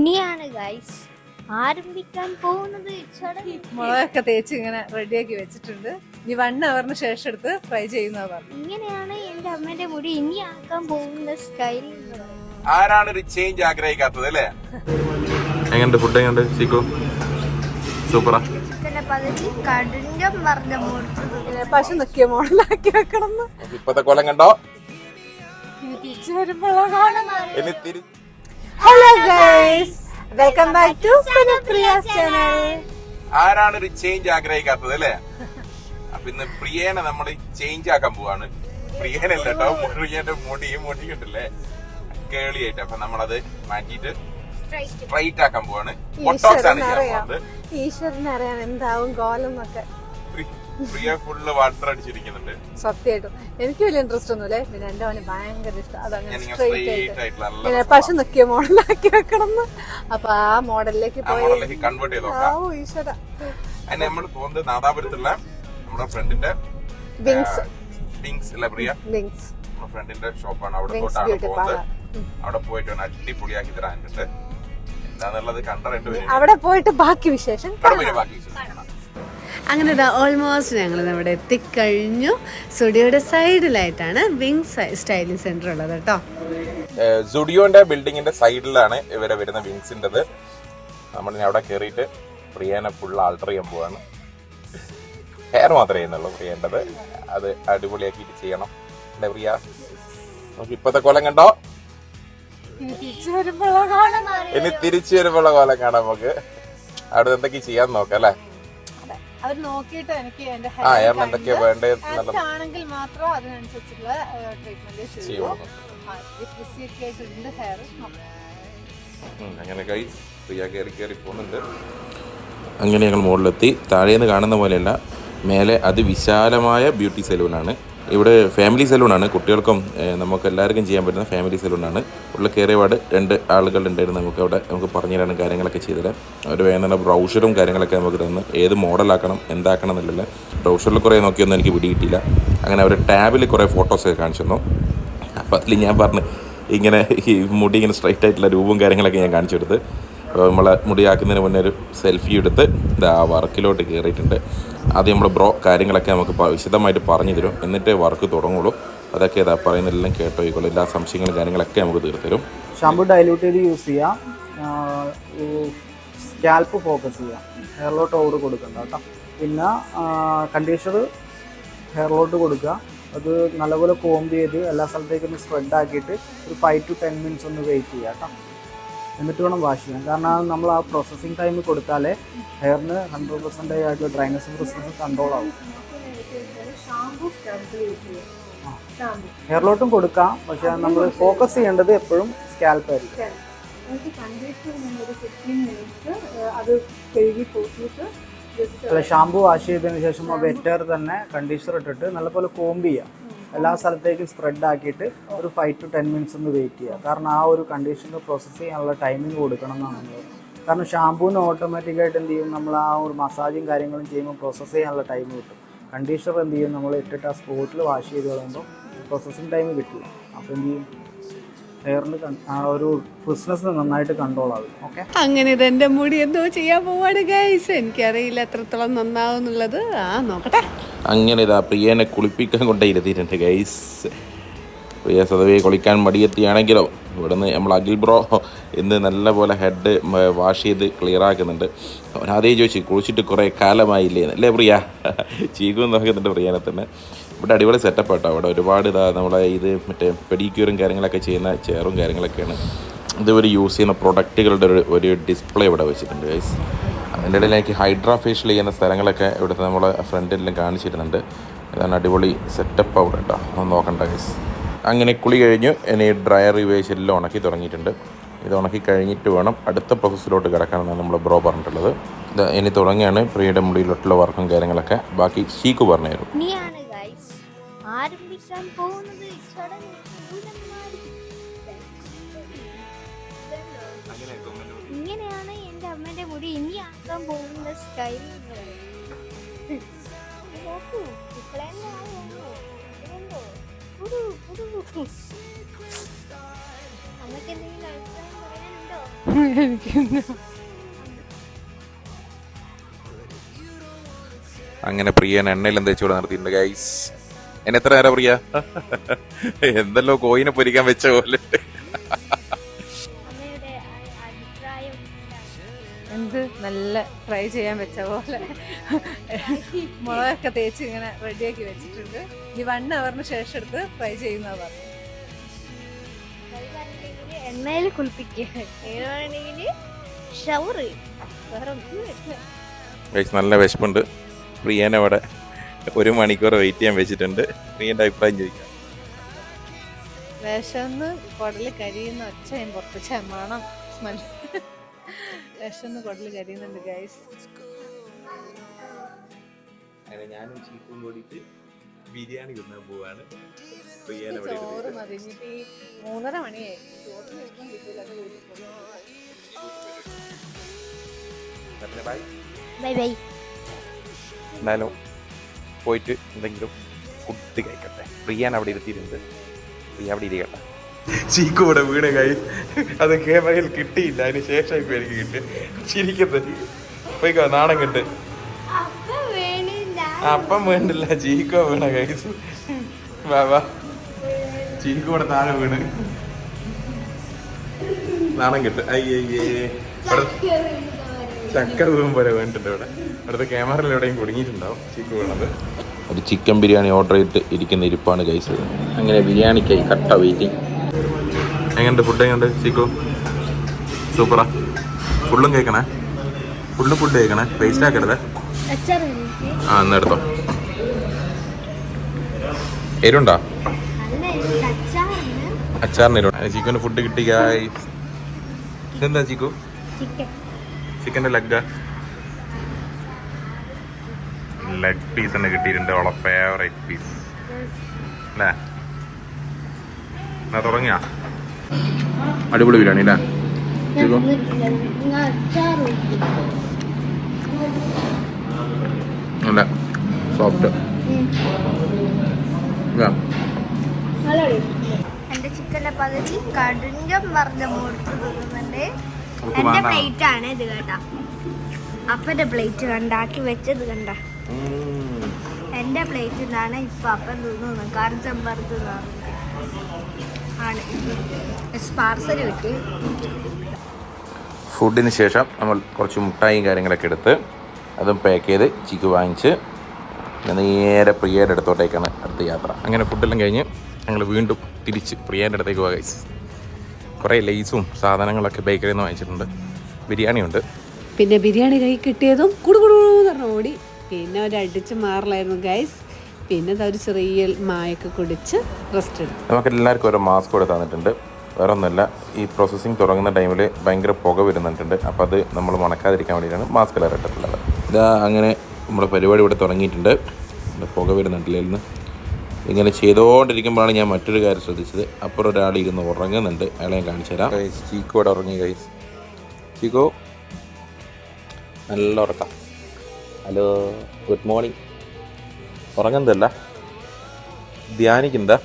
ഇനിയാണ് ഗൈസ് ആരംഭിക്കാൻ പോകുന്നത് ചടങ്ങ്. മുളകൊക്കെ തേച്ച് ഇങ്ങനെ റെഡിയാക്കി വെച്ചിട്ടുണ്ട്. ഇനി വൺ അവറിന് ശേഷം എടുത്ത് ഫ്രൈ ചെയ്യുന്ന ഇങ്ങനെയാണ് എന്റെ അമ്മേന്റെ മുടി ഇനി ആക്കാൻ പോകുന്ന സ്റ്റൈൽ ആരാണ് ഒരു ചേഞ്ച് ആഗ്രഹിക്കാത്തത് അല്ലേ? എങ്ങനെയുണ്ട് ഫുഡ് എങ്ങനെയുണ്ട് സീക്കോ സൂപ്പറാ പശു നിക്കിയ മോഡലാക്കി വെക്കണം ഇപ്പത്തെ കൊലം കണ്ടോ? തിരിച്ചു വരുമ്പോഴാണ്. ഇനി തിരി hello guys welcome back to channel ആരാണ് ഒരു ചേഞ്ച് ആഗ്രഹിക്കാത്തത് അല്ലേ? അപ്പൊ ഇന്ന് പ്രിയേനെ നമ്മൾ ചേഞ്ച് ആക്കാൻ പോവാണ്. പ്രിയനല്ല കേട്ടോ പ്രിയന്റെ മുടി മുടി കണ്ടില്ലേ? കേളിയായിട്ട് അപ്പൊ നമ്മളത് മാറ്റിയിട്ട് സ്ട്രൈറ്റ് ആക്കാൻ പോവാണ്. ഈശ്വരനറിയാം എന്താവും കോലം എന്നൊക്കെ. പ്രിയ ഫുള്ള് വാട്ടർ അടിച്ചിരിക്കുന്നുണ്ട്. സത്യമായിട്ടും. എനിക്ക് വലിയ ഇൻട്രസ്റ്റ് ഒന്നുമില്ല. പിന്നെ എന്റെ അവന് ഭയങ്കര ഇഷ്ടം. അതങ്ങനെ സ്ട്രെയിറ്റ് സ്ട്രൈറ്റ് ആയിട്ട്. പശു നിക്കിയ? മോഡലാക്കി വെക്കണം അപ്പൊ ആ മോഡലിലേക്ക് ആ പോയി. മോഡലിലേക്ക് കൺവേർട്ട് ചെയ്ത് ഈശ്വര. നമ്മൾ പോകുന്നത് നാദാപുരത്തുള്ള നമ്മുടെ ഫ്രണ്ടിന്റെ വിങ്സ് വിങ്സ് അല്ല പ്രിയ? വിങ്സ് നമ്മുടെ ഫ്രണ്ടിന്റെ ഷോപ്പാണ് അവിടെ തൊട്ടാണ് പോകുന്നത്. അവിടെ പോയിട്ട് വേണം അടിപൊളിയാക്കി തരാനുണ്ട് എന്താന്നുള്ളത് കണ്ട രണ്ടുപേരും. അവിടെ പോയിട്ട് ബാക്കി വിശേഷം ബാക്കി വിശേഷം. അങ്ങനെ ഇതാ ഓൾമോസ്റ്റ് ഞങ്ങൾ നമ്മുടെ എത്തിക്കഴിഞ്ഞു. സ്റ്റുഡിയോയുടെ സൈഡിലായിട്ടാണ് വിങ്സ് സ്റ്റൈലിംഗ് സെന്റർ ഉള്ളത് കേട്ടോ സുഡിയോന്റെ ബിൽഡിങ്ങിന്റെ സൈഡിലാണ് ഇവരെ വരുന്ന വിങ്സിന്റെത് നമ്മൾ അവിടെ കയറിയിട്ട് പ്രിയനെ ഫുൾ ആൾട്ടർ ചെയ്യാൻ പോവാണ്. ഹെയർ മാത്രമേ ചെയ്യുന്നുള്ളൂ പ്രിയേണ്ടത് അത് അടിപൊളിയാക്കിയിട്ട് ചെയ്യണം. അല്ലേ പ്രിയ? നമുക്ക് ഇപ്പത്തെ കോലം കണ്ടോ? ഇനി തിരിച്ചു വരുമ്പോഴുള്ള കോലം കാണാം നമുക്ക്. അവിടെ എന്തൊക്കെ ചെയ്യാൻ നോക്കാം അല്ലേ? അവർ നോക്കിയിട്ട് എനിക്ക് എന്റെ ഹെൽത്ത് ആണെങ്കിൽ മാത്രം അതിനനുസരിച്ചുള്ള ട്രീറ്റ്മെന്റ് ചെയ്യൂ. ചെയ്യുള്ളൂ ബിസിയൊക്കെ ആയിട്ടുണ്ട് ഹെയർ ഉം, അങ്ങനെ കൈ പ്രിയ കയറി കയറി പോകുന്നുണ്ട്. അങ്ങനെ ഞങ്ങൾ മുകളിലെത്തി താഴേന്ന് കാണുന്ന പോലെയല്ല. മേലെ അതിവിശാലമായ ബ്യൂട്ടി സലൂണാണ് ഇവിടെ ഫാമിലി സലൂണാണ് കുട്ടികൾക്കും നമുക്ക് എല്ലാവർക്കും ചെയ്യാൻ പറ്റുന്ന ഫാമിലി സലൂണാണ് ഉള്ള കയറിയപാട് രണ്ട് ആളുകൾ ഉണ്ടായിരുന്നു. നമുക്ക് അവിടെ നമുക്ക് പറഞ്ഞു തരാനും കാര്യങ്ങളൊക്കെ ചെയ്തുതരാം അവർ വേണ്ട ബ്രൗഷറും കാര്യങ്ങളൊക്കെ നമുക്ക് തന്ന് ഏത് മോഡലാക്കണം എന്താക്കണം എന്നുള്ളത് ബ്രൗഷറിൽ കുറേ നോക്കിയൊന്നും എനിക്ക് പിടികിട്ടിയില്ല അങ്ങനെ അവർ ടാബിൽ കുറേ ഫോട്ടോസൊക്കെ കാണിച്ചു തന്നു. അപ്പോൾ അതിൽ ഞാൻ പറഞ്ഞു ഇങ്ങനെ ഈ മുടി ഇങ്ങനെ സ്ട്രൈറ്റ് ആയിട്ടുള്ള രൂപവും കാര്യങ്ങളൊക്കെ ഞാൻ കാണിച്ചു കൊടുത്ത്. നമ്മളെ മുടിയാക്കുന്നതിന് മുന്നേ ഒരു സെൽഫി എടുത്ത് ഇതാ വർക്കിലോട്ട് കയറിയിട്ടുണ്ട്. ആദ്യം നമ്മുടെ ബ്രോ കാര്യങ്ങളൊക്കെ നമുക്ക് വിശദമായിട്ട് പറഞ്ഞു തരും. എന്നിട്ടേ വർക്ക് തുടങ്ങുള്ളൂ. അതൊക്കെ ഇതാ പറയുന്നതെല്ലാം കേട്ടോ ഈക്കോളൂ എല്ലാ സംശയങ്ങളും കാര്യങ്ങളൊക്കെ നമുക്ക് തീർത്തരും ഷാമ്പു ഡൈലൂട്ട് ചെയ്ത് യൂസ് ചെയ്യാം. സ്കാൽപ്പ് ഫോക്കസ് ചെയ്യാം. ഹെയർലോട്ട് ഓവർ കൊടുക്കണ്ട കേട്ടോ. പിന്നെ കണ്ടീഷണർ ഹെയർലോട്ട് കൊടുക്കുക. അത് നല്ലപോലെ കോംബ് ചെയ്ത് എല്ലാ സ്ഥലത്തേക്കും സ്പ്രെഡ് ആക്കിയിട്ട് ഒരു ഫൈവ് ടു ടെൻ മിനിറ്റ്സ് ഒന്ന് വെയിറ്റ് ചെയ്യുക കേട്ടോ. എന്നിട്ട് വേണം വാഷ് ചെയ്യാൻ. കാരണം നമ്മൾ ആ പ്രോസസ്സിങ് ടൈം കൊടുത്താലേ ഹെയറിന് ഹൺഡ്രഡ് പെർസെന്റേജ് ആയിട്ടുള്ള ഡ്രൈനസ് പ്രോസസ്സ് കൺട്രോൾ ആവും. ഹെയറിലോട്ടും കൊടുക്കാം. പക്ഷെ നമ്മൾ ഫോക്കസ് ചെയ്യേണ്ടത് എപ്പോഴും സ്കാൽപ്പ് ആയിരിക്കും. അല്ല ഷാമ്പു വാഷ് ചെയ്തതിന് ശേഷം വെറ്റർ തന്നെ കണ്ടീഷണർ ഇട്ടിട്ട് നല്ലപോലെ കോമ്പ് ചെയ്യുക എല്ലാ സ്ഥലത്തേക്കും സ്പ്രെഡ് ആക്കിയിട്ട് ഒരു ഫൈവ് ടു ടെൻ മിനിറ്റ്സ് ഒന്ന് വെയിറ്റ് ചെയ്യുക. കാരണം ആ ഒരു കണ്ടീഷണർ പ്രോസസ്സ് ചെയ്യാനുള്ള ടൈമിംഗ് കൊടുക്കണം എന്നാണ് നമ്മൾ കാരണം ഷാമ്പൂന്ന് ഓട്ടോമാറ്റിക്കായിട്ട് എന്ത് ചെയ്യും? നമ്മൾ ആ ഒരു മസാജും കാര്യങ്ങളും ചെയ്യുമ്പോൾ പ്രോസസ്സ് ചെയ്യാനുള്ള ടൈം കിട്ടും. കണ്ടീഷണർ എന്ത് ചെയ്യും? നമ്മൾ ഇട്ടിട്ട് ആ സ്പോട്ടിൽ വാഷ് ചെയ്ത് കളയുമ്പോൾ പ്രോസസ്സിങ് ടൈം കിട്ടില്ല. അപ്പോൾ എന്ത് ചെയ്യും? ഹെയറിന് ആ ഒരു ഫ്രിസ്നെസ് നന്നായിട്ട് കൺട്രോൾ ആകും. ഓക്കെ അങ്ങനെ ഇത് എന്റെ മുടി എന്തോ ചെയ്യാൻ പോവാണ് ഗൈസ് എനിക്കറിയില്ല എത്രത്തോളം നന്നാവും എന്നുള്ളത് ആ നോക്കട്ടെ. അങ്ങനെ ഇതാ പ്രിയനെ കുളിപ്പിക്കാൻ കൊണ്ടേ ഇരുത്തിയിട്ടുണ്ട് ഗൈസ് പ്രിയ സ്വതവേ കുളിക്കാൻ മടിയെത്തിയാണെങ്കിലോ ഇവിടുന്ന് നമ്മൾ അഖിൽ ബ്രോ ഇന്ന് നല്ലപോലെ ഹെഡ് വാഷ് ചെയ്ത് ക്ലിയർ ആക്കുന്നുണ്ട്. അവൻ ആദ്യം ചോദിച്ചു കുളിച്ചിട്ട് കുറേ കാലമായില്ലേ അല്ലേ പ്രിയ? ചീകും നോക്കുന്നുണ്ട് പ്രിയനെ തന്നെ. ഇവിടെ അടിപൊളി സെറ്റപ്പ് കേട്ടോ അവിടെ ഒരുപാട് ഇതാ നമ്മളെ ഇത് മറ്റേ പെഡിക്യൂറും കാര്യങ്ങളൊക്കെ ചെയ്യുന്ന ചെയറും കാര്യങ്ങളൊക്കെയാണ്. ഇതുവരെ യൂസ് ചെയ്യുന്ന പ്രൊഡക്റ്റുകളുടെ ഒരു ഒരു ഡിസ്പ്ലേ ഇവിടെ വെച്ചിട്ടുണ്ട് ഗൈസ് അതിന്റെ ഇടയിൽ എനിക്ക് ഹൈഡ്രാ ഫേഷ്യൽ ചെയ്യുന്ന സ്ഥലങ്ങളൊക്കെ ഇവിടുത്തെ നമ്മളെ ഫ്രണ്ടിലെല്ലാം കാണിച്ചിരുന്നുണ്ട്. ഇതാണ് അടിപൊളി സെറ്റപ്പ് അവിടെ കേട്ടോ. ഒന്ന് നോക്കണ്ട ഗൈസ് അങ്ങനെ കുളി കഴിഞ്ഞു. ഇനി ഡ്രയർ ഉപയോഗിച്ച് എല്ലാം ഉണക്കി തുടങ്ങിയിട്ടുണ്ട്. ഇത് ഉണക്കി കഴിഞ്ഞിട്ട് വേണം അടുത്ത പ്രോസസ്സിലോട്ട് കിടക്കാനാണ് നമ്മൾ ബ്രോ പറഞ്ഞിട്ടുള്ളത്. ഇത് ഇനി തുടങ്ങിയാണ് പ്രിയയുടെ മുടിയിലോട്ടുള്ള വർക്കും കാര്യങ്ങളൊക്കെ. ബാക്കി ഷീക്ക് പറഞ്ഞു തരും ഇനിയാണ് ഗൈസ് ആരംഭിക്കാൻ പോകുന്നത്. ഇങ്ങനെയാണ് എന്റെ അമ്മേന്റെ മുടി. ഇനി ആക്കാൻ പോകുന്ന സ്റ്റൈൽ. നോക്കൂ എന്തെങ്കിലും അഭിപ്രായം പറയാനുണ്ടോ? അങ്ങനെ പ്രിയൻ എണ്ണയിലും തേച്ചുകൂടെ നടത്തിയിട്ടുണ്ട് ഗൈസ് എന്നെ എത്ര നേരം പ്രിയ? എന്തല്ലോ കോയിനെ പൊരിക്കാൻ വെച്ച പോലെ? എന്ത് നല്ല ഫ്രൈ ചെയ്യാൻ വെച്ച പോലെ. മുളകൊക്കെ തേച്ച് ഇങ്ങനെ റെഡിയാക്കി വെച്ചിട്ടുണ്ട്. ഇനി വൺ അവറിന് ശേഷം എടുത്ത് ഫ്രൈ ചെയ്യുന്ന പറഞ്ഞു എണ്ണയിൽ കുളിപ്പിക്കുക. എങ്ങനെ വേണമെങ്കിൽ ഷവർ വേറെ നല്ല വിശപ്പുണ്ട്. പ്രിയനെ അവിടെ ഒരു മണിക്കൂർ വെയിറ്റ് ചെയ്യാൻ വെച്ചിട്ടുണ്ട്. നീ എന്റെ അഭിപ്രായം ചോദിക്കാം. വിശന്ന് കുടൽ കരിയുന്ന ഒച്ചയും പുറത്ത് ചെമ്മണം സ്മെൽ വിശന്ന് കുടൽ കരിയുന്നുണ്ട് ഗൈസ് അങ്ങനെ ഞാനും ചീപ്പും കൂടിയിട്ട് ബിരിയാണി തിന്നാൻ പോവാണ്. ചോറ് മതി ഇനിയിപ്പോ ഈ മൂന്നര മണിയായി. ചോറ് കഴിക്കാൻ കിട്ടില്ല അത് വീട്ടിൽ പോയി. ബൈ ബൈ ബൈ എന്തായാലും പോയിട്ട് എന്തെങ്കിലും ഫുഡ് കഴിക്കട്ടെ. പ്രിയാൻ അവിടെ ഇരുത്തിയിട്ടുണ്ട്. പ്രിയ അവിടെ ഇരിക്കട്ടെ. ചീക്കു ഇവിടെ വീണ് കൈ അത് ക്യാമറയിൽ കിട്ടിയില്ല. അതിന് ശേഷം ഇപ്പൊ എനിക്ക് കിട്ടി. ചിരിക്കുന്നത് പോയിക്കോ നാണം കിട്ട്. അപ്പൊ വേണില്ല. അപ്പം വേണ്ടില്ല. ചീക്കോ വീണ കൈസ് വാ വാ. ചീക്കു ഇവിടെ താഴെ വീണ്. നാണം കിട്ട്. അയ്യേ ഇവിടെ ചക്ക വീഴും പോലെ വേണ്ടിട്ടുണ്ട് ഇവിടെ. ഇവിടുത്തെ ക്യാമറയിൽ എവിടെയും കുടുങ്ങിയിട്ടുണ്ടാവും. ചീക്ക് വീണത്. ഒരു ചിക്കൻ ബിരിയാണി ഓർഡർ ചെയ്തിട്ട് ഇരിക്കുന്ന ഇരിപ്പാണ് കൈസ് അങ്ങനെ ബിരിയാണിക്കായി കട്ട വെയിറ്റിംഗ് എങ്ങനെയുണ്ട് ഫുഡ് എങ്ങനെയുണ്ട് ചിക്കോ? സൂപ്പറാ. ഫുള്ളും കേൾക്കണേ ഫുള്ള് ഫുഡ് കേൾക്കണേ വേസ്റ്റ് ആക്കരുത്? ആ എന്നാ എടുത്തോ. എരുണ്ടോ? അച്ചാറിന് അച്ചാറിന് എരു ചിക്കന് ഫുഡ് കിട്ടി ഇതെന്താ ചീക്കു? ചിക്കൻ ചിക്കന്റെ ലെഗ് ലെഗ് പീസ് തന്നെ കിട്ടിയിട്ടുണ്ട്. അവളെ ഫേവറേറ്റ് പീസ് അല്ലേ? എന്നാ തുടങ്ങിയ? അടിപൊളി ബിരിയാണി അല്ലേ? അല്ല? സോഫ്റ്റ് എന്റെ ചിക്കന്റെ പകുതി കടുങ്കം പറഞ്ഞ മൂർത്ത് തിന്നുന്നുണ്ട് എന്റെ പ്ലേറ്റ് ആണ് ഇത് കേട്ടാ. അപ്പന്റെ പ്ലേറ്റ് കണ്ടാക്കി വെച്ചത് കണ്ട. എന്റെ പ്ലേറ്റ് നിന്നാണ് ഇപ്പൊ അപ്പൻ തിന്നുന്നത്. കറിച്ചമ്പറത്ത് ആണ്. പാർസൽ കിട്ടി. ഫുഡിന് ശേഷം നമ്മൾ കുറച്ച് മുട്ടായും കാര്യങ്ങളൊക്കെ എടുത്ത് അതും പാക്ക് ചെയ്ത് ചിക്ക് വാങ്ങിച്ച് നേരെ പ്രിയയുടെ അടുത്തോട്ടേക്കാണ് അടുത്ത യാത്ര. അങ്ങനെ ഫുഡെല്ലാം കഴിഞ്ഞ് ഞങ്ങൾ വീണ്ടും തിരിച്ച് പ്രിയേന്റെ അടുത്തേക്ക് പോകാം കുറേ ലേസും സാധനങ്ങളൊക്കെ ബേക്കറിയിൽ നിന്ന് വാങ്ങിച്ചിട്ടുണ്ട്. ബിരിയാണി ഉണ്ട് പിന്നെ ബിരിയാണി കൈ കിട്ടിയതും കുടുകുടുന്ന് പറഞ്ഞ് ഓടി. പിന്നെ ഒരു അടിച്ച് മാറലായിരുന്നു ഗൈസ് പിന്നെ ദാ ഒരു ചെറിയ മായൊക്കെ കുടിച്ച് റെസ്റ്റ് എടുത്തു. നമുക്ക് എല്ലാവർക്കും ഓരോ മാസ്ക് കൂടെ തന്നിട്ടുണ്ട്. വേറെ ഒന്നുമല്ല ഈ പ്രോസസ്സിങ് തുടങ്ങുന്ന ടൈമിൽ ഭയങ്കര പുക വരുന്നുണ്ട്. അപ്പോൾ അത് നമ്മൾ മണക്കാതിരിക്കാൻ വേണ്ടിയിട്ടാണ് മാസ്ക് എല്ലാം ഇട്ടിട്ടുള്ളത് ഇതാ അങ്ങനെ നമ്മുടെ പരിപാടി ഇവിടെ തുടങ്ങിയിട്ടുണ്ട്. പുക വരുന്നുണ്ടല്ലേ നിന്ന് ഇങ്ങനെ ചെയ്തുകൊണ്ടിരിക്കുമ്പോഴാണ് ഞാൻ മറ്റൊരു കാര്യം ശ്രദ്ധിച്ചത്. അപ്പുറം ഒരാൾ ഇരുന്ന് ഉറങ്ങുന്നുണ്ട്. അയാളെ ഞാൻ കാണിച്ചു തരാം. ചീക്കോ ഇവിടെ ഉറങ്ങി കൈസ് ചീക്കോ. നല്ല ഉറക്കാം. ഹലോ ഗുഡ് മോർണിംഗ് ഉറങ്ങുന്നതല്ല. ധ്യാനിക്കുന്നതാ.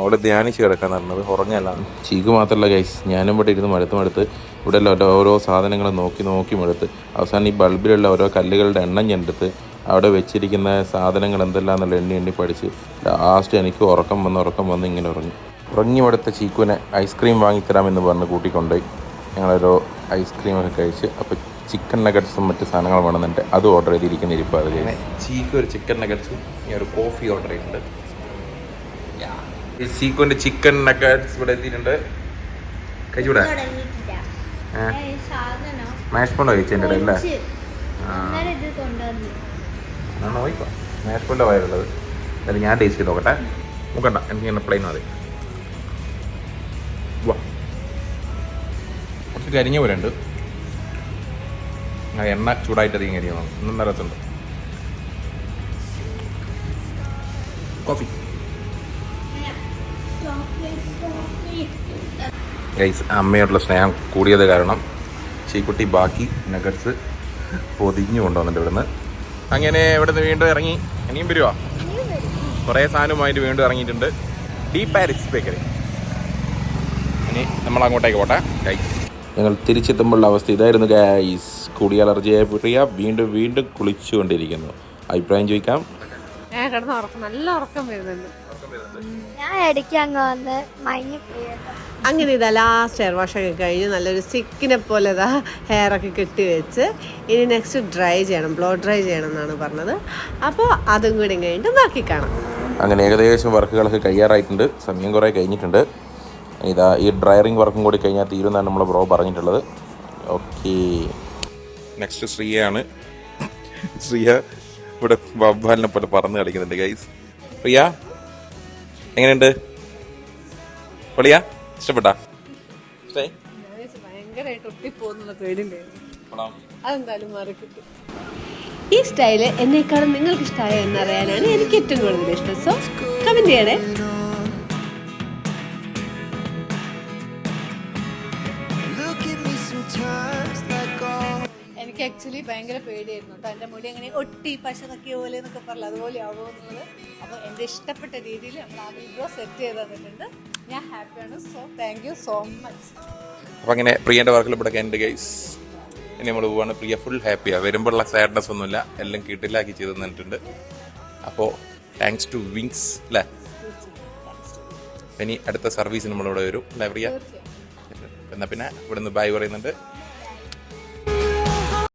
അവിടെ ധ്യാനിച്ച് കിടക്കാൻ പറഞ്ഞത് ഉറങ്ങല്ല ചീക്ക് മാത്രമല്ല ഗൈസ് ഞാനും ഇവിടെ ഇരുന്ന് മടുത്ത് മടുത്ത് ഇവിടെ എല്ലാം ഓരോ സാധനങ്ങൾ നോക്കി നോക്കി മടുത്ത്. അവസാനം ഈ ബൾബിലുള്ള ഓരോ കല്ലുകളുടെ എണ്ണം ഞെടുത്ത് അവിടെ വെച്ചിരിക്കുന്ന സാധനങ്ങൾ എന്തെല്ലാന്നുള്ള എണ്ണി എണ്ണി പഠിച്ച് ലാസ്റ്റ് എനിക്ക് ഉറക്കം വന്ന് ഉറക്കം വന്ന് ഇങ്ങനെ ഉറങ്ങി. ഉറങ്ങി മടുത്ത ചീക്കുവിനെ ഐസ്ക്രീം വാങ്ങിത്തരാമെന്ന് പറഞ്ഞ് കൂട്ടിക്കൊണ്ടുപോയി. ഞങ്ങളൊരു ഐസ്ക്രീമൊക്കെ കഴിച്ച് അപ്പോൾ ചിക്കൻ നഗറ്റ്സും മറ്റു സാധനങ്ങൾ വേണമെന്നുണ്ട്. അത് ഓർഡർ ചെയ്തിരിക്കുന്ന ഇരിപ്പാണ് ചീക്ക് ഒരു ചിക്കൻ നഗറ്റ്സും ഞാൻ ഒരു കോഫി ഓർഡർ ചെയ്തിട്ടുണ്ട് ചീക്കുവിന്റെ ചിക്കൻ നഗറ്റ്സ് ഇവിടെ എത്തിയിട്ടുണ്ട്. കഴിച്ചൂടെ മാഷ്മോണ്ടോ കഴിച്ചിട്ടുണ്ടല്ലേ ഈ സാധനം മാഷ് പോണ്ടോ കഴിച്ചതിന്റെ ഇടയിൽ അല്ലേ? പൊരിച്ച് ഇത് നോക്കിക്കോ. വയറുള്ളത്. എന്നാലും ഞാൻ ടേസ്റ്റ് ചെയ്ത് നോക്കട്ടെ. നോക്കണ്ട എനിക്ക് ഇങ്ങനെ പ്ലെയിൻ മതി. വാ. കുറച്ച് കരിഞ്ഞ പോലെ ഉണ്ട് എണ്ണ ചൂടായിട്ട് അധികം കരിയണം ഇന്നും നല്ല രസമുണ്ട്. കോഫി ഗൈസ് അമ്മയോടുള്ള സ്നേഹം കൂടിയത് കാരണം ചീക്കുട്ടി ബാക്കി നഗറ്റ്സ് പൊതിഞ്ഞു കൊണ്ടുവന്നിട്ട് ഇവിടുന്ന് അങ്ങനെ ഇവിടുന്ന് വീണ്ടും ഇറങ്ങി. ഇനിയും വരുവാ. കുറേ സാധനവുമായിട്ട് വീണ്ടും ഇറങ്ങിയിട്ടുണ്ട്. ഡീ പാരിസ് ബേക്കറി. ഇനി നമ്മൾ അങ്ങോട്ടേക്ക് പോട്ടെ. ഗൈസ് ഞങ്ങൾ തിരിച്ചെത്തുമ്പോഴുള്ള അവസ്ഥ ഇതായിരുന്നു ഗൈസ് കൂടിയ അലർജിയായ പ്രിയ വീണ്ടും വീണ്ടും കുളിച്ചുകൊണ്ടിരിക്കുന്നു. അഭിപ്രായം ചോദിക്കാം. ഞാൻ കിടന്ന് ഉറക്കം നല്ല ഉറക്കം വരുന്നുണ്ട്. ഞാൻ ഇടയ്ക്ക് അങ്ങ് വന്ന് മഞ്ഞ പോയത് അങ്ങനെ ഇതാ ലാസ്റ്റ് ഹെയർ വാഷ് ഒക്കെ കഴിഞ്ഞ് നല്ലൊരു സിക്കിനെ പോലെ ഇതാ ഹെയർ ഒക്കെ കെട്ടി വെച്ച് ഇനി നെക്സ്റ്റ് ഡ്രൈ ചെയ്യണം ബ്ലോ ഡ്രൈ ചെയ്യണം എന്നാണ് പറഞ്ഞത്. അപ്പോൾ അതും കൂടി കഴിഞ്ഞിട്ട് ബാക്കി കാണാം. അങ്ങനെ ഏകദേശം വർക്കുകളൊക്കെ കഴിയാറായിട്ടുണ്ട് സമയം കുറേ കഴിഞ്ഞിട്ടുണ്ട്. ഇതാ ഈ ഡ്രയറിങ് വർക്കും കൂടി കഴിഞ്ഞാൽ തീരുമെന്നാണ് നമ്മൾ ബ്രോ പറഞ്ഞിട്ടുള്ളത്. ഓക്കെ നെക്സ്റ്റ് ശ്രീയാണ് ശ്രീയ ഇവിടെ വവ്വാലിനെ പോലെ പറന്ന് കളിക്കുന്നുണ്ട് ഗൈസ് പ്രിയ എങ്ങനെയുണ്ട്? പൊളിയ ഇഷ്ടപ്പെട്ടാ? ഈ സ്റ്റൈൽ എന്നെക്കാളും നിങ്ങൾക്ക് ഇഷ്ടമായ എന്നറിയാനാണ് എനിക്ക് ഏറ്റവും കൂടുതൽ ഇഷ്ടം. സോ കമന്റ് ചെയ്യണേ. ആക്ച്വലി ഭയങ്കര പേടിയായിരുന്നു കേട്ടോ. എന്റെ മുടി അങ്ങനെ ഒട്ടി പശ തക്കിയ പോലെ എന്നൊക്കെ പറഞ്ഞു അതുപോലെ ആവുമോ എന്നുള്ളത്. അപ്പോൾ എന്റെ ഇഷ്ടപ്പെട്ട രീതിയിൽ നമ്മൾ ആ വീഡിയോ സെറ്റ് ചെയ്ത് തന്നിട്ടുണ്ട്. ഞാൻ ഹാപ്പിയാണ് so thank you so much അപ്പോൾ അങ്ങനെ പ്രിയന്റെ വർക്കിൽ ഇവിടെ എന്റെ ഗൈസ് ഇനി നമ്മൾ പോവാണ്. പ്രിയ ഫുൾ ഹാപ്പിയാണ് വരുമ്പോഴുള്ള സാഡ്നെസ് ഒന്നുമില്ല. എല്ലാം കിട്ടിലാക്കി ചെയ്ത് തന്നിട്ടുണ്ട്. അപ്പോൾ താങ്ക്സ് ടു വിങ്സ് അല്ലേ ഇനി അടുത്ത സർവീസ് നമ്മളിവിടെ വരും. അല്ലേ പ്രിയ? എന്നാൽ പിന്നെ ഇവിടുന്ന് ബൈ പറയുന്നുണ്ട്.